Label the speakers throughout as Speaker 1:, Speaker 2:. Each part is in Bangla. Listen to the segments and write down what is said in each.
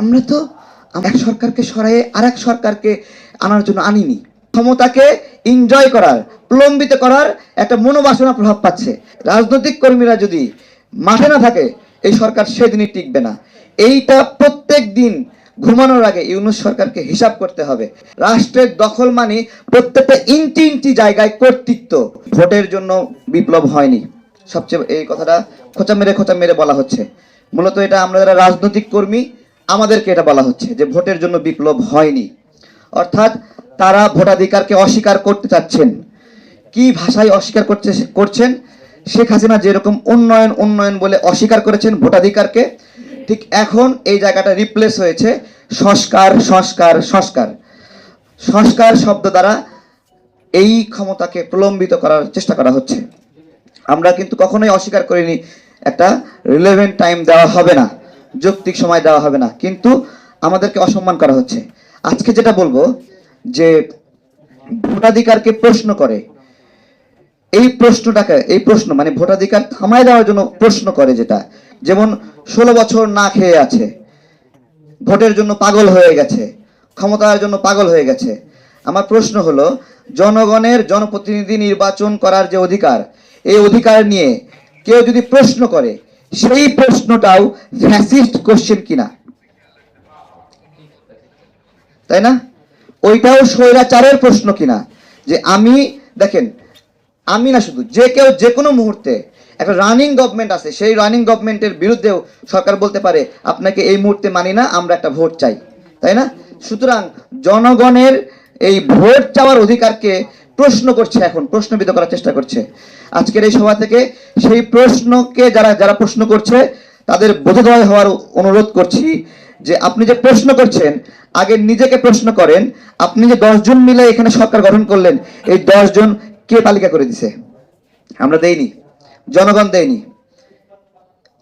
Speaker 1: আমরা তো এক সরকারকে সরায়ে আর এক সরকারকে আনার জন্য আনিনি। ক্ষমতাকে এনজয় করার, প্রলম্বিত করার একটা মনোবাসনা প্রভাব পাচ্ছে। রাজনৈতিক কর্মীরা যদি মাঠে না থাকে, এই সরকার সেদিনই টিকবে না। এইটা প্রত্যেক দিন ঘুমানোর আগে ইউনুস সরকারকে হিসাব করতে হবে। রাষ্ট্রের দখল মানে প্রত্যেকটা ইঞ্চি ইঞ্চি জায়গায় কর্তৃত্ব। ভোটের জন্য বিপ্লব হয়নি। সবচেয়ে এই কথাটা খোঁচা মেরে খোঁচা মেরে বলা হচ্ছে। মূলত এটা আমরা যারা রাজনৈতিক কর্মী আমাদেরকে এটা বলা হচ্ছে যে ভোটের জন্য বিপ্লব হয়নি। অর্থাৎ তারা ভোটাধিকারকে অস্বীকার করতে চাচ্ছেন। কি ভাষায় অস্বীকার করছে করছেন? শেখ হাসিনা যেরকম উন্নয়ন উন্নয়ন বলে অস্বীকার করেছেন ভোটাধিকারকে, ঠিক এখন এই জায়গাটা রিপ্লেস হয়েছে সংস্কার সংস্কার সংস্কার। সংস্কার শব্দ দ্বারা এই ক্ষমতাকে প্রলম্বিত করার চেষ্টা করা হচ্ছে। আমরা কিন্তু কখনোই অস্বীকার করিনি, একটা রিলেভেন্ট টাইম দেওয়া হবে না। যৌক্তিক সময় দেওয়া হবে না। কিন্তু আমাদেরকে অসম্মান করা হচ্ছে। আজকে যেটা বলব, যে ভোটাধিকারকে প্রশ্ন করে, এই প্রশ্নটাকে, এই প্রশ্ন মানে ভোটাধিকার থামায় দেওয়ার জন্য প্রশ্ন করে যেটা। যেমন, ষোলো বছর না খেয়ে আছে, ভোটের জন্য পাগল হয়ে গেছে, ক্ষমতার জন্য পাগল হয়ে গেছে। আমার প্রশ্ন হলো, জনগণের জনপ্রতিনিধি নির্বাচন করার যে অধিকার, এই অধিকার নিয়ে কেউ যদি প্রশ্ন করে সেই প্রশ্নটাও ফ্যাসিস্ট কোশ্চেন কিনা? তাই না? ওইটাও স্বৈরাচারের প্রশ্ন কিনা? যে আমি, দেখেন, আমি না শুধু, যে কেউ যে কোনো মুহূর্তে একটা রানিং গভর্নমেন্ট আছে, সেই রানিং গভর্নমেন্টের বিরুদ্ধেও সরকার বলতে পারে, আপনাকে এই মুহূর্তে মানি না, আমরা একটা ভোট চাই। তাই না? সুতরাং জনগণের এই ভোট চাওয়ার অধিকারকে প্রশ্ন করছে এখন, প্রশ্নবিদ্ধ করার চেষ্টা করছে। আজকের এই সভা থেকে সেই প্রশ্নকে যারা যারা প্রশ্ন করছে, তাদের বোধোদয় হওয়ার অনুরোধ করছি যে আপনি যে প্রশ্ন করছেন, আগে নিজেকে প্রশ্ন করেন, আপনি যে দশজন মিলে এখানে সরকার গঠন করলেন, এই দশজন কে তালিকা করে দিছে? আমরা দেইনি, জনগণ দেয়নি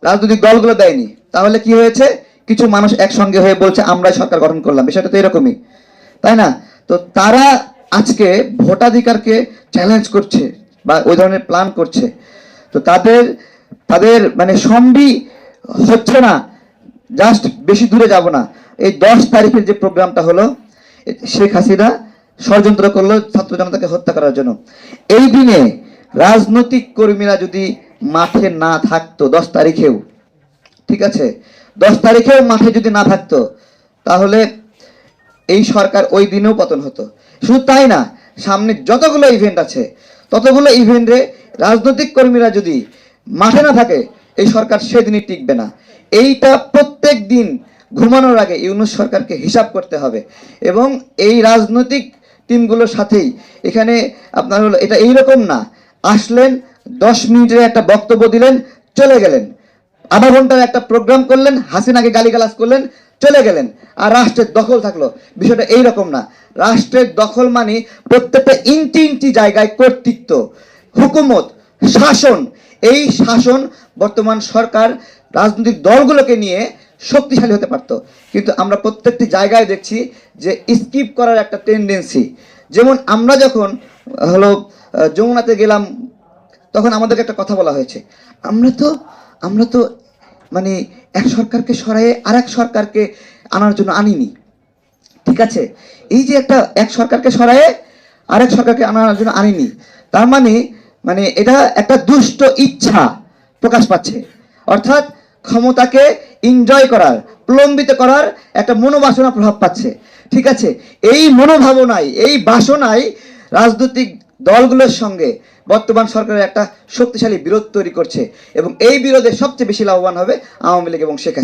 Speaker 1: রাজনৈতিক দলগুলো দেয়নি। তাহলে কি হয়েছে? কিছু মানুষ একসঙ্গে হয়ে বলছে, আমরাই সরকার গঠন করলাম। বিষয়টা তো এরকমই, তাই না? তো তারা আজকে ভোটাধিকারকে চ্যালেঞ্জ করছে বা ওই ধরনের প্ল্যান করছে। তো তাদের তাদের মানে সম্বি হচ্ছে না জাস্ট বেশি দূরে যাব না। এই দশ তারিখের যে প্রোগ্রামটা হলো শেখ হাসিনা ষড়যন্ত্র করল ছাত্র জনতাকে হত্যা করার জন্য। এই দিনে রাজনৈতিক কর্মীরা যদি মাঠে না থাকতো দশ তারিখেও, ঠিক আছে? দশ তারিখেও মাঠে যদি না থাকতো, তাহলে এই সরকার ওই দিনেও পতন হতো। শুধু তাই না, সামনে যতগুলো ইভেন্ট আছে, ততগুলো ইভেন্টে রাজনৈতিক কর্মীরা যদি মাঠে না থাকে, এই সরকার সেদিনই টিকবে না। এইটা প্রত্যেক দিন ঘুমানোর আগে ইউনুস সরকারকে হিসাব করতে হবে। এবং এই রাজনৈতিক টিমগুলোর সাথেই এখানে আপনার হলো, এটা এইরকম না। আসলেন, দশ মিনিটের একটা বক্তব্য দিলেন, চলে গেলেন। আধা ঘণ্টার একটা প্রোগ্রাম করলেন, হাসিনাকে গালিগালাজ করলেন চলে গেলেন। আর রাষ্ট্রের দখল থাকল। বিষয়টা এই রকম না। রাষ্ট্রের দখল মানে প্রত্যেকটা ইঞ্চি ইঞ্চি জায়গায় কর্তৃত্ব, হুকুমত, শাসন। এই শাসন বর্তমান সরকার, রাজনৈতিক দলগুলোকে নিয়ে শক্তিশালী হতে পারত। কিন্তু আমরা প্রত্যেকটি জায়গায় দেখছি যে স্কিপ করার একটা টেন্ডেন্সি যেমন আমরা যখন হলো যমুনাতে গেলাম, তখন আমাদেরকে একটা কথা বলা হয়েছে। আমরা তো আমরা তো মানে এক সরকারকে সরায়ে আর এক সরকারকে আনার জন্য আনিনি। ঠিক আছে? এই যে একটা এক সরকারকে সরায়ে এক সরকারকে আনার জন্য আনিনি, তার মানে মানে এটা একটা দুষ্ট ইচ্ছা প্রকাশ পাচ্ছে। অর্থাৎ ক্ষমতাকে এনজয় করার, প্রলম্বিত করার একটা মনোবাসনা প্রভাব পাচ্ছে। ঠিক আছে? এই মনোভাবনায়, এই বাসনায় রাজনৈতিক দলগুলোর সঙ্গে বর্তমান সরকারের একটা শক্তিশালী বিরোধ তৈরি করছে এবং এই বিরোধে সবচেয়ে বেশি লাভবান হবে আওয়ামী লীগ এবং শেখ